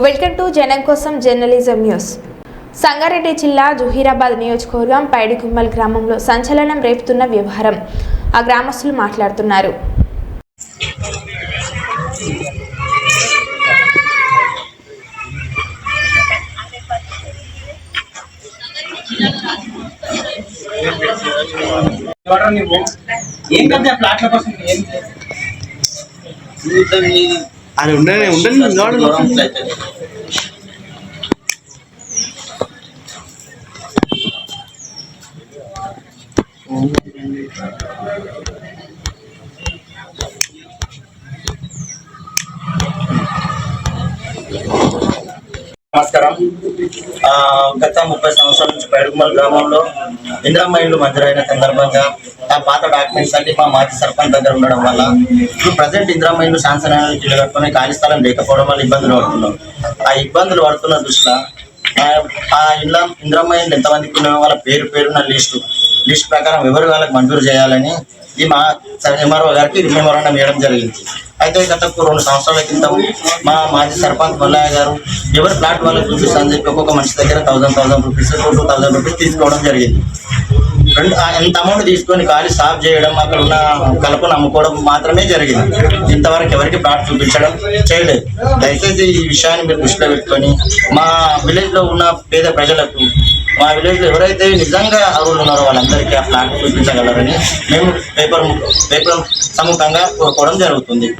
Welcome to జనం కోసం journalism news. Sangareddy జిల్లా జుహీరాబాద్ నియోజకవర్గం పైడిగుమ్మల్ గ్రామంలో సంచలనం రేపుతున్న వ్యవహారం. ఆ గ్రామస్తులు మాట్లాడుతున్నారు. ఏం పెద్ద ప్లాట్ల కోసం ఏం అది ఉండని ఉండని నిలబడి కూర్చో. నమస్కారం. గత ముప్పై సంవత్సరాల నుంచి పైడుగుమల్ గ్రామంలో ఇందిరమ్మ ఇల్లు మంజూరైన సందర్భంగా ఆ పాత డాక్యుమెంట్స్ అన్ని మా మాజీ సర్పంచ్ దగ్గర ఉండడం వల్ల ఇప్పుడు ప్రజెంట్ ఇందిరమ్మ ఇల్లు శాంక్షన్ ఇల్లు కట్టుకుని ఖాళీ స్థలం లేకపోవడం వల్ల ఇబ్బందులు పడుతున్నాం. ఆ ఇబ్బందులు పడుతున్న దృష్టిలో ఆ- ఆ ఇళ్ళ ఇందిరమ్మ ఇల్లు ఎంతమందికి ఉండడం వాళ్ళ పేరు పేరున్న లిస్టు. లిస్ట్ ప్రకారం ఎవరు వాళ్ళకి మంజూరు చేయాలని ఈ మా ఎంఆర్ఓ గారికి మెమోరాండం ఇవ్వడం జరిగింది. అయితే గత రెండు సంవత్సరాల క్రితం మా మాజీ సర్పంచ్ మల్లయ్య గారు ఎవరి ప్లాట్ వాళ్ళకి చూపిస్తాను చెప్పి ఒక్కొక్క మనిషి దగ్గర thousand thousand rupees two two thousand rupees తీసుకోవడం జరిగింది. రెండు ఆ ఎంత అమౌంట్ తీసుకొని ఖాళీ సాఫ్ చేయడం అక్కడ ఉన్న కలుపును అమ్ముకోవడం మాత్రమే జరిగింది. ఇంతవరకు ఎవరికి ప్లాట్ చూపించడం చేయలేదు. దయచేసి ఈ విషయాన్ని మీరు దృష్టిలో పెట్టుకొని మా విలేజ్లో ఉన్న పేద ప్రజలకు మా విలేజ్లో ఎవరైతే నిజంగా అరువులు ఉన్నారో వాళ్ళందరికీ ఆ ప్లాట్ చూపించగలరని మేము పేపర్ పేపర్ సముఖంగా కోరుకోవడం జరుగుతుంది.